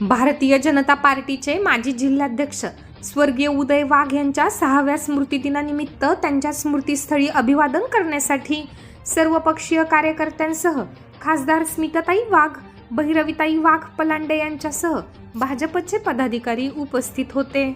भारतीय जनता पार्टीचे माजी जिल्हाध्यक्ष स्वर्गीय उदय वाघ यांच्या सहाव्या स्मृतिदिनानिमित्त त्यांच्या स्मृतीस्थळी अभिवादन करण्यासाठी सर्वपक्षीय कार्यकर्त्यांसह खासदार स्मिताताई वाघ बहिरविताई वाघ पलांडे यांच्यासह भाजपचे पदाधिकारी उपस्थित होते.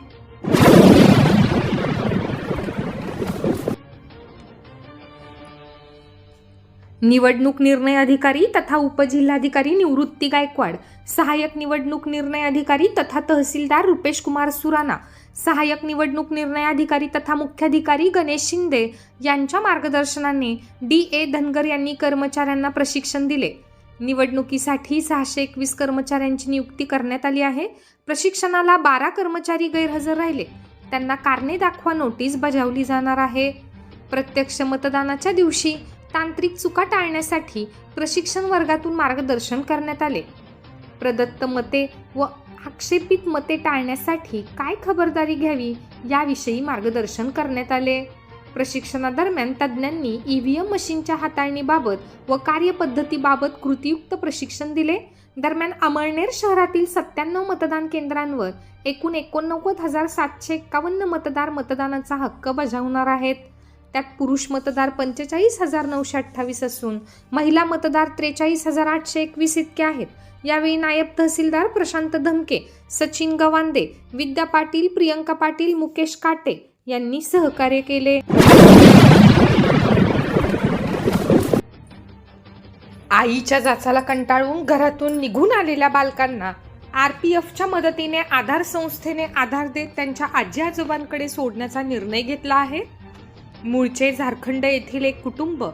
निवडणूक निर्णय अधिकारी तथा उपजिल्हाधिकारी निवृत्ती गायकवाड सहाय्यक निवडणूक निर्णय अधिकारी तथा तहसीलदार रुपेश कुमार सुराणा सहाय्यक निवडणूक निर्णय अधिकारी तथा मुख्याधिकारी गणेश शिंदे यांच्या मार्गदर्शनाने डी ए धनगर यांनी कर्मचाऱ्यांना प्रशिक्षण दिले. निवडणुकीसाठी सहाशे एकवीस कर्मचाऱ्यांची नियुक्ती करण्यात आली आहे. प्रशिक्षणाला बारा कर्मचारी गैरहजर राहिले. त्यांना कारणे दाखवा नोटीस बजावली जाणार आहे. प्रत्यक्ष मतदानाच्या दिवशी तांत्रिक चुका टाळण्यासाठी प्रशिक्षण वर्गातून मार्गदर्शन करण्यात आले. प्रदत्त मते व आक्षेपित मते टाळण्यासाठी काय खबरदारी घ्यावी याविषयी मार्गदर्शन करण्यात आले. प्रशिक्षणादरम्यान तज्ज्ञांनी ईव्हीएम मशीनच्या हाताळणीबाबत व कार्यपद्धतीबाबत कृतीयुक्त प्रशिक्षण दिले. दरम्यान अमळनेर शहरातील सत्त्याण्णव मतदान केंद्रांवर एकूण एकोणनव्वद हजार सातशे एक्कावन्न मतदार मतदानाचा हक्क बजावणार आहेत. त्यात पुरुष मतदार पंचेचाळीस हजार नऊशे अठ्ठावीस असून महिला मतदार त्रेचाळीस हजार आठशे एकवीस इतके आहेत. यावेळी नायब तहसीलदार प्रशांत धमके सचिन गवांदे विद्या पाटील प्रियंका पाटील मुकेश काटे यांनी सहकार्य केले. आईच्या जाचाला कंटाळून घरातून निघून आलेल्या बालकांना आर पी एफच्या मदतीने आधार संस्थेने आधार देत त्यांच्या आजी आजोबांकडे सोडण्याचा निर्णय घेतला आहे. मूळचे झारखंड येथील एक कुटुंब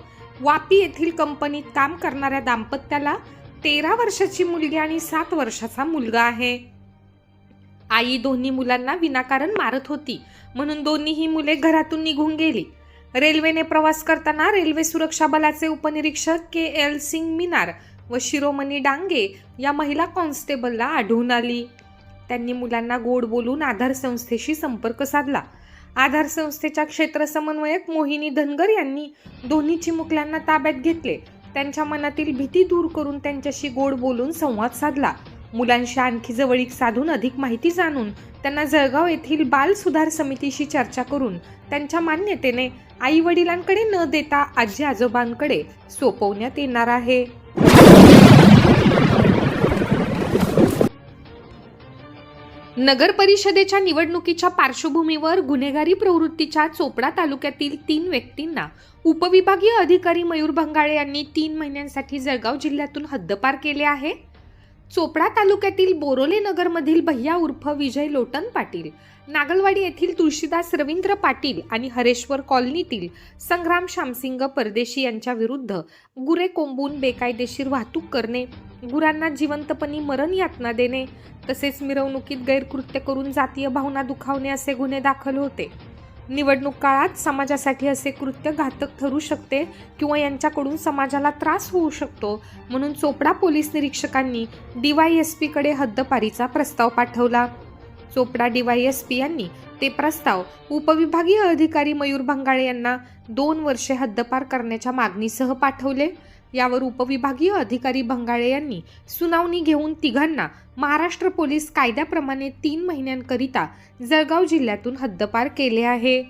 वापी येथील कंपनीत काम करणाऱ्या दाम्पत्याला तेरा वर्षाची मुलगी आणि सात वर्षाचा मुलगा आहे. आई दोन्ही मुलांना विनाकारण मारत होती म्हणून दोन्हीही मुले घरातून निघून गेली. रेल्वेने प्रवास करताना रेल्वे सुरक्षा बलाचे उपनिरीक्षक के एल सिंग मिनार व शिरोमणी डांगे या महिला कॉन्स्टेबलला आढळून आली. त्यांनी मुलांना गोड बोलून आधार संस्थेशी संपर्क साधला. आधार संस्थेच्या क्षेत्र समन्वयक मोहिनी धनगर यांनी दोन्ही चिमुकल्यांना ताब्यात घेतले. त्यांच्या मनातील भीती दूर करून त्यांच्याशी गोड बोलून संवाद साधला. मुलांशी आणखी जवळीक साधून अधिक माहिती जाणून त्यांना जळगाव येथील बाल सुधार समितीशी चर्चा करून त्यांच्या मान्यतेने आई वडिलांकडे न देता आजी आजोबांकडे सोपवण्यात येणार आहे. नगर परिषदेच्या निवडणुकीच्या पार्श्वभूमीवर गुन्हेगारी प्रवृत्तीच्या चोपडा तालुक्यातील तीन व्यक्तींना उपविभागीय अधिकारी मयूर भंगाळे यांनी तीन महिन्यांसाठी जळगाव जिल्ह्यातून हद्दपार केले आहे. चोपडा तालुक्यातील बोरोले नगरमधील भैया उर्फ विजय लोटन पाटील नागलवाडी येथील तुळशीदास रवींद्र पाटील आणि हरेश्वर कॉलनीतील संग्राम श्यामसिंग परदेशी यांच्या विरुद्ध गुरे कोंबून बेकायदेशीर वाहतूक करणे गुरांना जिवंतपणी मरण यातना देणे तसेच मिरवणुकीत गैरकृत्य करून जातीय भावना दुखावणे असे गुन्हे दाखल होते. निवडणूक काळात समाजासाठी असे कृत्य घातक ठरू शकते किंवा यांच्याकडून समाजाला त्रास होऊ शकतो. म्हणून चोपडा पोलीस निरीक्षकांनी डीवायएसपीकडे हद्दपारीचा प्रस्ताव पाठवला. चोपडा डीवायएसपी यांनी ते प्रस्ताव उपविभागीय अधिकारी मयूर भंगाळे यांना दोन वर्षे हद्दपार करण्याच्या मागणीसह पाठवले. यावर उपविभागीय अधिकारी भंगाळे यांनी सुनावणी घेऊन तिघांना महाराष्ट्र पोलीस कायद्याप्रमाणे तीन महिन्यांकरिता जळगाव जिल्ह्यातून हद्दपार केले आहे.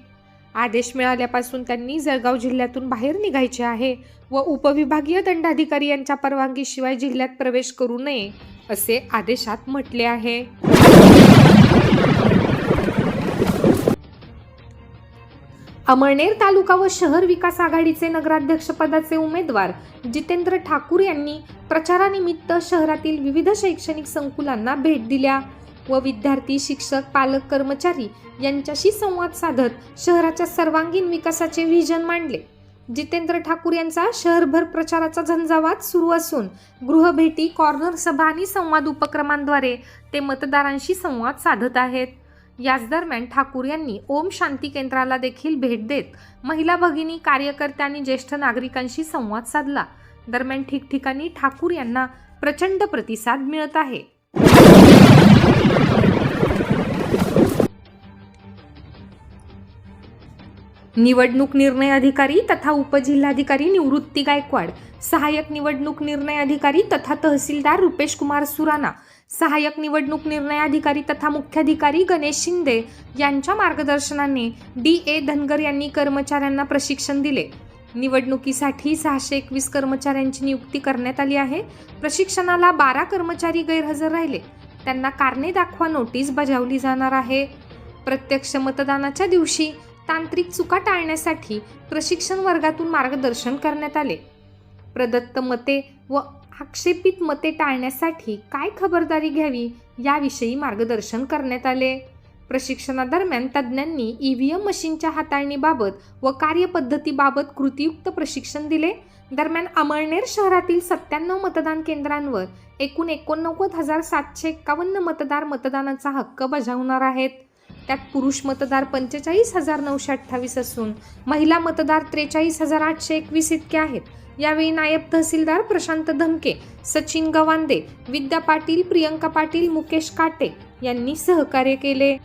आदेश मिळाल्यापासून त्यांनी जळगाव जिल्ह्यातून बाहेर निघायचे आहे व उपविभागीय दंडाधिकारी यांच्या परवानगीशिवाय जिल्ह्यात प्रवेश करू नये असे आदेशात म्हटले आहे. अमळनेर तालुका व शहर विकास आघाडीचे नगराध्यक्षपदाचे उमेदवार जितेंद्र ठाकूर यांनी प्रचारानिमित्त शहरातील विविध शैक्षणिक संकुलांना भेट दिल्या व विद्यार्थी शिक्षक पालक कर्मचारी यांच्याशी संवाद साधत शहराच्या सर्वांगीण विकासाचे व्हिजन मांडले. जितेंद्र ठाकूर यांचा शहरभर प्रचाराचा झंझावात सुरू असून गृहभेटी कॉर्नर सभा आणि संवाद उपक्रमांद्वारे ते मतदारांशी संवाद साधत आहेत. याच दरम्यान ठाकूर यांनी ओम शांती केंद्राला देखील भेट देत महिला भगिनी कार्यकर्त्यांनी आणि ज्येष्ठ नागरिकांशी संवाद साधला. दरम्यान ठिकठिकाणी ठाकूर यांना प्रचंड प्रतिसाद मिळत आहे. निवडणूक निर्णय अधिकारी तथा उपजिल्हाधिकारी निवृत्ती गायकवाड सहाय्यक निवडणूक निर्णय अधिकारी तथा तहसीलदार रुपेश कुमार सुराणा सहाय्यक निवडणूक निर्णय अधिकारी तथा मुख्याधिकारी गणेश शिंदे यांच्या मार्गदर्शनाने डी ए धनगर यांनी कर्मचाऱ्यांना प्रशिक्षण दिले. निवडणुकीसाठी सहाशे एकवीस कर्मचाऱ्यांची नियुक्ती करण्यात आली आहे. प्रशिक्षणाला बारा कर्मचारी गैरहजर राहिले. त्यांना कारणे दाखवा नोटीस बजावली जाणार आहे. प्रत्यक्ष मतदानाच्या दिवशी तांत्रिक चुका टाळण्यासाठी प्रशिक्षण वर्गातून मार्गदर्शन करण्यात आले. प्रदत्त मते व आक्षेपित मते टाळण्यासाठी काय खबरदारी घ्यावी याविषयी मार्गदर्शन करण्यात आले. प्रशिक्षणादरम्यान तज्ज्ञांनी ई व्ही एम मशीनच्या हाताळणीबाबत व कार्यपद्धतीबाबत कृतीयुक्त प्रशिक्षण दिले. दरम्यान अमळनेर शहरातील सत्त्याण्णव मतदान केंद्रांवर एकूण एकोणनव्वद हजार सातशे एक्कावन्न मतदार मतदानाचा हक्क बजावणार आहेत. त्यात पुरुष मतदार पंचेचाळीस हजार नऊशे अठ्ठावीस असून महिला मतदार त्रेचाळीस हजार आठशे एकवीस इतके आहेत. यावेळी नायब तहसीलदार प्रशांत धमके सचिन गवांदे विद्या पाटील प्रियंका पाटील मुकेश काटे यांनी सहकार्य केले.